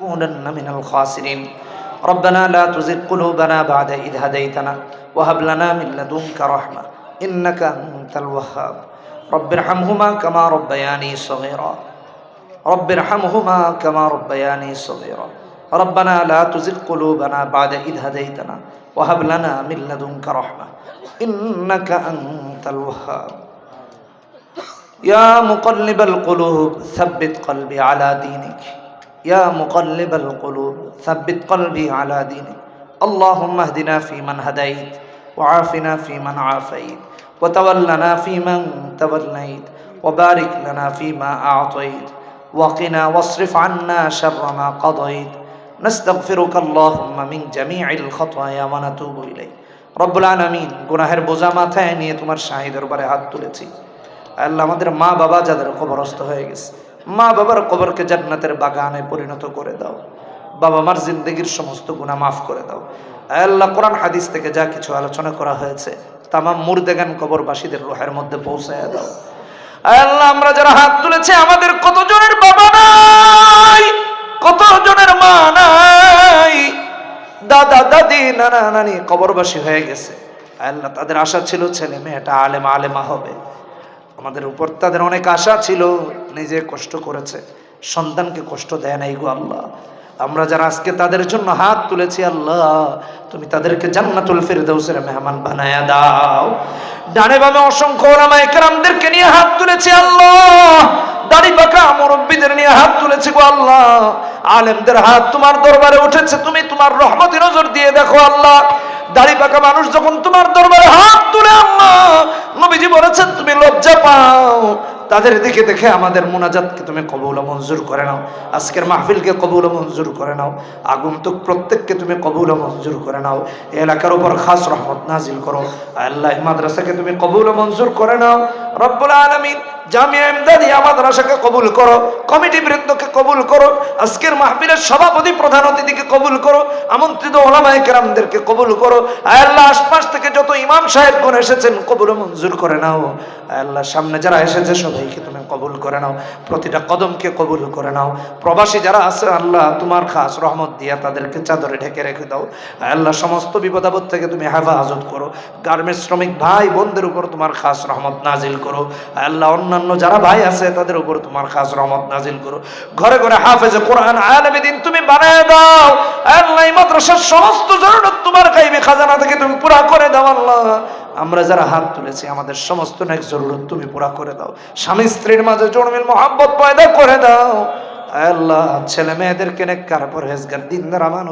لنكونن من الخاسرين. ربنا لا تزغ قلوبنا بعد إذ هديتنا وهب لنا من لدنك رحمة إنك أنت الوهاب. رب ارحمهما كما ربياني صغيرا. رب ارحمهما كما ربياني صغيرا. ربنا لا تزغ قلوبنا بعد إذ هديتنا وهب لنا من لدنك رحمة إنك أنت الوهاب. يا مقلب القلوب ثبت قلبي على دينك. يا مقلب القلوب ثبت قلبي على دينك اللهم اهدنا فيمن هديت وعافنا فيمن عافيت وتولنا فيمن توليت وبارك لنا فيما أعطيت وقنا واصرف عنا شر ما قضيت نستغفرك اللهم من جميع الخطايا ونتوب إليك رب العالمين গুনাহের বোঝা মাথায় নিয়ে তোমার শাহিদ দরবারে হাত তুলেছি আল্লাহ আমাদের মা বাবা যাদের কবরস্থ হয়ে গেছে মা বাবার কবরকে জান্নাতের বাগানে পরিণত করে দাও। বাবা মার জিন্দগির সমস্ত গুণা মাফ করে দাও। আল্লাহ, কোরআন হাদিস থেকে যা কিছু আলোচনা করা হয়েছে, তামাম মুর্দেগান কবরবাসীদের লোহের মধ্যে পৌঁছায় দাও। আল্লাহ, আমরা যারা হাত তুলেছে, আমাদের কতজনের বাবা নাই? কতজনের মা নাই? দাদা, দাদি, নানা, নানি কবরবাসী হয়ে গেছে। আল্লাহ, তাদের আশা ছিল ছেলে মেয়েটা আলেমা আলেমা হবে। আমাদের উপর তাদের অনেক আশা ছিল, নিজে কষ্ট করেছে, সন্তানকে কষ্ট দেয় নাই গো আল্লাহ। আমরা যারা আজকে তাদের জন্য হাত তুলেছি, আল্লাহ, তুমি তাদেরকে জান্নাতুল ফিরদৌসের মেহমান বানায়া দাও। ডানে বামে অসংখ্য ওলামা একরামদেরকে নিয়ে হাত তুলেছি, আল্লাহ। দাড়ি পাকা মুরব্বীদের নিয়ে হাত তুলেছি গো আল্লাহ। আলেমদের হাত তোমার দরবারে উঠেছে, তুমি তোমার রহমতি নজর দিয়ে দেখো আল্লাহ। দাড়ি পাকা মানুষ যখন তোমার দরবারে হাত তুলে, আল্লাহ নবীজি বলেছেন, তুমি লজ্জা পাও। তাদের দিকে দেখে আমাদের মোনাজাতকে তুমি কবুল মঞ্জুর করে নাও। আজকের মাহফিলকে কবুল মঞ্জুর করে নাও। আগন্তুক প্রত্যেককে তুমি কবুল মঞ্জুর করে নাও। এলাকার উপর খাস রহমত নাজিল করো। আল্লাহ মাদ্রাসাকে তুমি কবুল মঞ্জুর করে নাও। রব্বুল আলামিন জামিয়া ইমদাদিয়া মাদ্রাসাকে কবুল করো। কমিটি বৃন্দকে কবুল করো। আজকের মাহফিলের সভাপতি প্রধান অতিথিকে কবুল করো। আমন্ত্রিত ওলামায়ে কেরামদেরকে কবুল করো। আল্লাহ, আশপাশ থেকে যত ইমাম সাহেব কোন এসেছেন, কবুল মঞ্জুর করে নাও। আল্লাহ, সামনে যারা এসেছে, সবাইকে তুমি কবুল করে নাও। প্রতিটা কদমকে কবুল করে নাও। প্রবাসী যারা আছে, আল্লাহ তোমার খাস রহমত দিয়া তাদেরকে চাদরে ঢেকে রেখে দাও। আল্লাহ, সমস্ত বিপদাবদ থেকে তুমি হেফাজত করো। গার্মেন্টস শ্রমিক ভাই বোনদের উপর তোমার খাস রহমত নাজিল করো। আল্লাহ, অন্যান্য যারা ভাই আছে, তাদের উপর তোমার খাস রহমত নাজিল করো। ঘরে ঘরে হাফেজে কোরআন আলমী দিন তুমি বানায় দাও। আল্লাহ মাদ্রাসার সমস্ত জরুরত তোমার খাজানা থেকে তুমি পুরা করে দাও আল্লাহ। আমরা যারা হাত তুলেছি, আমাদের সমস্ত জরুরত তুমি পুরা করে দাও। স্বামী স্ত্রীর মাঝে জন্মের মহাব্বত পয়দা করে দাও। আল্লাহ, ছেলে মেয়েদেরকে নেককার পরহেজগার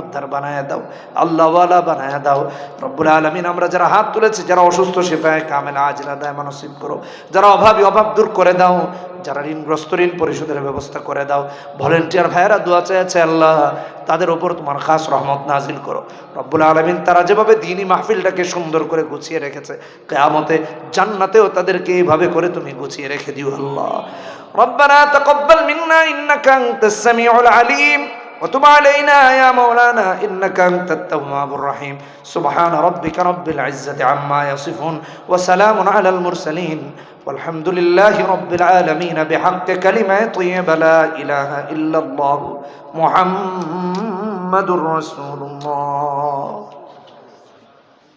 উদ্ধার বানায় দাও। আল্লাহওয়ালা বানায় দাও। রব্বুল আলমিন, আমরা যারা হাত তুলেছি, যারা অসুস্থ সেফায় কামেলা, আজরা, দায় মানসিক করো। যারা অভাবী, অভাব দূর করে দাও। যারা ঋণগ্রস্ত, ঋণ পরিশোধের ব্যবস্থা করে দাও। ভলেন্টিয়ার ভাইয়েরা দোয়া চেয়েছে আল্লাহ। তাদের ওপর তোমার খাস রহমত নাজিল করো রব্বুল আলমিন তারা যেভাবে দিনই মাহফিলটাকে সুন্দর করে গুছিয়ে রেখেছে কেয়ামতে জান্নাতেও তাদেরকে এইভাবে করে তুমি গুছিয়ে রেখে দিও আল্লাহ ربنا تقبل منا إنك أنت السميع العليم وتب علينا يا مولانا إنك أنت التواب الرحيم. سبحان ربك رب العزة عما يصفون وسلام على المرسلين. والحمد لله رب العالمين. بحق كلمة طيبة لا إله إلا الله. محمد رسول الله.